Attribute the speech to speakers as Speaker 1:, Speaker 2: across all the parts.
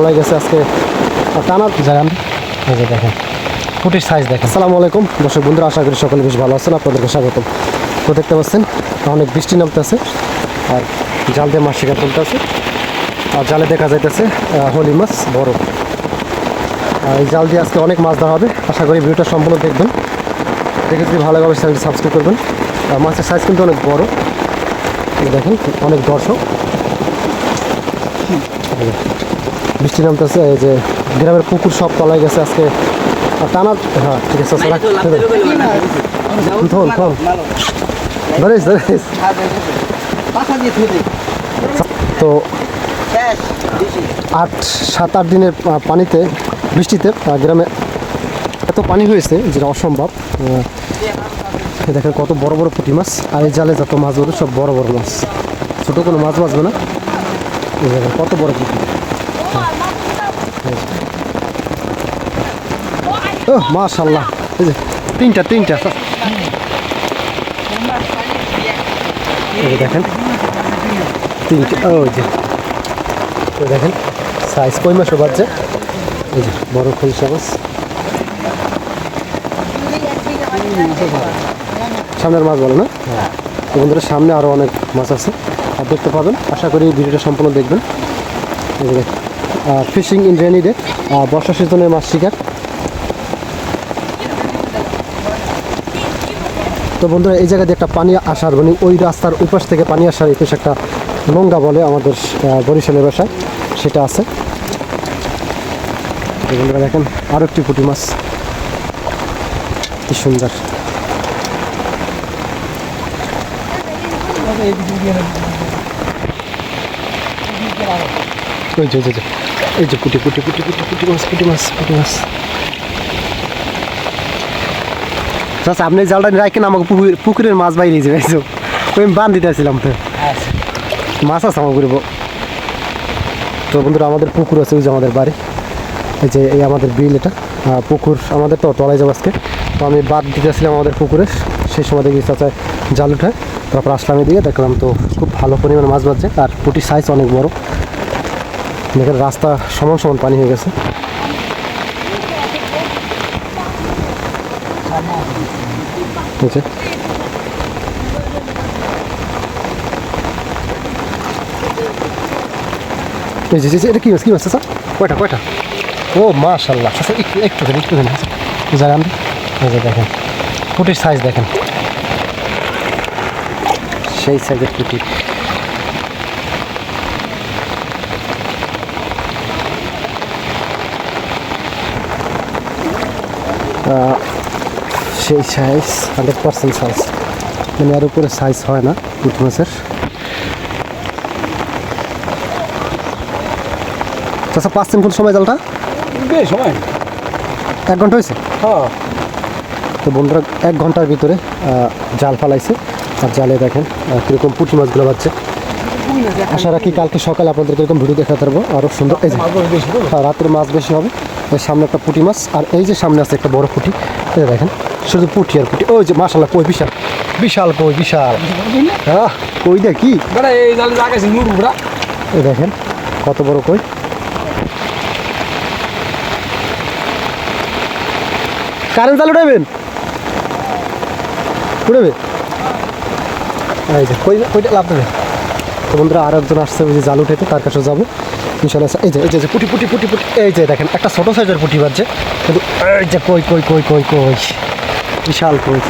Speaker 1: তলায় গেছে আজকে। আর টানা জায়গা এই যে দেখেন ফুটির সাইজ দেখেন। আসসালামু আলাইকুম। দর্শক বন্ধুরা আশা করি সকলে বেশ ভালো আছেন। আপনাদেরকে স্বাগতম। তো দেখতে পাচ্ছেন অনেক বৃষ্টি নামতেছে আর জাল দিয়ে মাছ শিকার তুলতেছে আর জালে দেখা যাইতেছে হলি মাছ বড়। আর এই জাল দিয়ে আজকে অনেক মাছ ধরা হবে। আশা করি ভিডিওটা সম্পূর্ণ দেখবেন। দেখে যদি ভালো লাগে চ্যানেলটি সাবস্ক্রাইব করবেন। আর মাছের সাইজ কিন্তু অনেক বড়। দেখেন অনেক দর্শক। বৃষ্টি নামতেছে, এই যে গ্রামের পুকুর সব তলায় গেছে আজকে। টানা হ্যাঁ ঠিক আছে ধরিস তো আট, সাত, আট দিনের পানিতে, বৃষ্টিতে গ্রামে এত পানি হয়েছে, যেটা অসম্ভব। দেখেন কত বড় বড় পুঁটি মাছ। আর এই জালে যত মাছ ধরে সব বড় বড় মাছ। ছোটো কোনো মাছ বাঁচবে না। কত বড় পুঁটি। ও মাশাল্লাহ এই যে তিনটা তিনটা এই দেখেন তিনটে ও এই যে এই দেখেন সাইজ কই মাসও বাজছে এই যে, বড় খুলসা মাছ সামনের মাছ বলো না? তো বন্ধুরা, সামনে আরও অনেক মাছ আছে। আর দেখতে পাবেন। আশা করি ভিডিওটা সম্পূর্ণ দেখবেন। ফিশিং ইন রেনি ডে বর্ষা সিজনে মাছ শিকার। তো বন্ধুরা, এই জায়গা দিয়ে একটা পানি আসার মানে ওই রাস্তার পাশ থেকে পানি আসার এই একটা নোংরা বলে আমাদের বরিশালের বাসায় সেটা আছে। বন্ধুরা দেখেন আরও একটি পুঁটি মাছ। কি সুন্দর। যে ওই যে, যে, এই যে পুটি পুটি পুটি পুটি পুটি মাছ পুটি মাছ পুটি মাছ। আপনি জালটা রাখেন আমাকে পুকুর পুকুরের মাছ বাইরে যাবে ওই বান দিতে আসছিলাম তো। মাছ আছে আমার করব তো বন্ধুরা আমাদের পুকুর আছে ওই যে আমাদের বাড়ি। এই যে এই আমাদের বিল এটা। পুকুর আমাদের তো তলায় যাব আজকে। তো আমি বাদ দিতে আসছিলাম আমাদের পুকুরে। সেই সময় দেখি চাচা জাল উঠায়। তারপর আসলাম এদিকে দেখলাম তো খুব ভালো পরিমাণে মাছ বাজছে আর পুটির সাইজ অনেক বড়। দেখেন রাস্তা সমান সমান পানি হয়ে গেছে। যে। এটা কি মাছ? কি মাছ স্যার কয়টা কয়টা? ও মাশাল্লাহ আচ্ছা একটু একটু দেন একটু দেন জানান। এই যে দেখেন পুটির সাইজ দেখেন। সেই সাইজের পুটি সেই সাইজ হান্ড্রেড পার্সেন্ট সাইজ মানে আর উপরে সাইজ হয় না পুঁটি মাছের আচ্ছা পাঁচ দিন কোন সময় জালটা?
Speaker 2: সময়।
Speaker 1: এক ঘণ্টা হয়েছে?
Speaker 2: হ্যাঁ।
Speaker 1: তো বন্ধুরা এক ঘণ্টার ভিতরে জাল ফালাইছে। আর জালে দেখেন কীরকম পুঁটি মাছগুলো পাচ্ছে আশা রাখি কালকে সকালে আপনাদেরকে এরকম ভিডিও দেখাতে পারব। আরও সুন্দর হ্যাঁ রাতের মাছ বেশি হবে। সামনে একটা পুঁটি মাছ আর এই যে সামনে আছে একটা বড় পুঁটি এই দেখেন শুধু পুঁটি আর পুঁটি। ওই যে মাসাল্লাহ কই বিশাল। বিশাল কই বিশাল। হ্যাঁ কই দেখ কি?
Speaker 2: এই জাল
Speaker 1: দেখেন কত বড় কই। কারেন্ট চালু উঠাবেন উঠাবে এই যে কই কইটা লাভ দেবে তো বন্ধুরা আর একজন আসছে ওই যে জাল উঠাইতে তার কাছে যাব। ইনশাল্লাহ এই যে এই যে পুটি পুটি পুটি পুটি এই যে দেখেন একটা ছোটো সাইজের পুটি বাজছে কিন্তু এই যে কই কই কই কই কই বিশাল কই।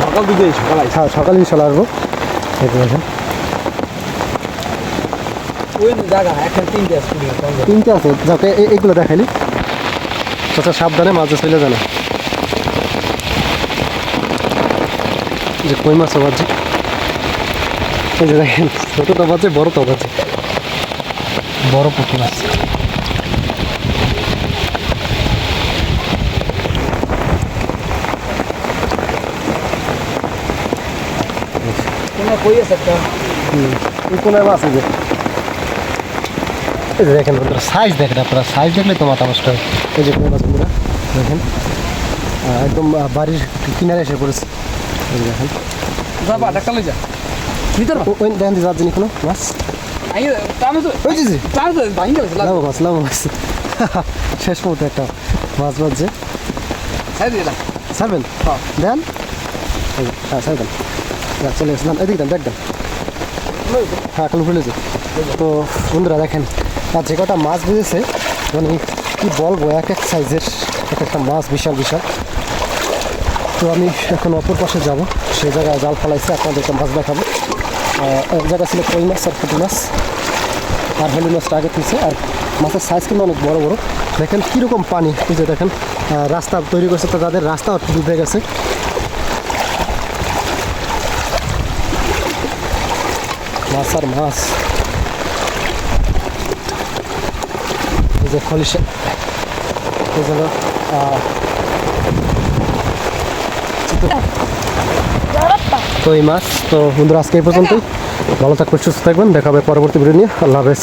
Speaker 2: সকাল দিকে সকাল
Speaker 1: হ্যাঁ সকালে ইনশাল্লাহ আসব।
Speaker 2: তিনটে
Speaker 1: তিনটে। আছে যাকে এইগুলো দেখাইলি চাচা সাবধানে মাছ চলে জানে যে কই মাছ বাজছে এই যে দেখেন ছোটোটা বাজছে বড়টা বাজছে। বড় পুঁটি মাছ দেখেন বন্ধুরা সাইজ দেখেন আপনারা সাইজ দেখলে তো মাথা নষ্ট হয়। এই যে কই মাছ বন্ধুরা দেখেন। একদম আহ, বাড়ির কিনারে এসে পড়েছে। এই যে দেখেন।
Speaker 2: যাবা ঢাকা লই যা। ভিতর
Speaker 1: ও- দেখেন যার যিনি কোনো মাছ। লাভ মাছ লাভ মাছ শেষ মুহূর্তে একটা মাছ বাজছে। ছাড়বেন
Speaker 2: হ্যাঁ।
Speaker 1: দেন। হ্যাঁ ছাড়বেন চলে এসেছিলাম। এদিকে দেন দেখ দেন। হ্যাঁ এখন ফেলেছে তো বন্ধুরা দেখেন আর যে কটা মাছ বেজেছে মানে কি বলব এক এক সাইজের এক একটা মাছ বিশাল বিশাল। তো আমি এখন অপর পাশে যাব। সেই জায়গায় জাল ফেলাইছে আপনাদেরকে মাছ দেখাবো। এক জায়গা ছিল কই মাছ আর পুঁটি মাছ? আর হেলি মাছটা আগে তুলছে আর মাছের সাইজ কিন্তু অনেক বড় বড়। দেখেন কীরকম পানি, এই যে দেখেন রাস্তা তৈরি করছে তো তাদের রাস্তাও ডুবে গেছে। মাছ আর মাছ। এই যে খলিশা, এই তো এই মাছ তো বন্ধুরা, আজকে এই পর্যন্তই। ভালো থাকবেন, সুস্থ থাকবেন। দেখা হবে পরবর্তী ভিডিও নিয়ে। আল্লাহ হাফেজ।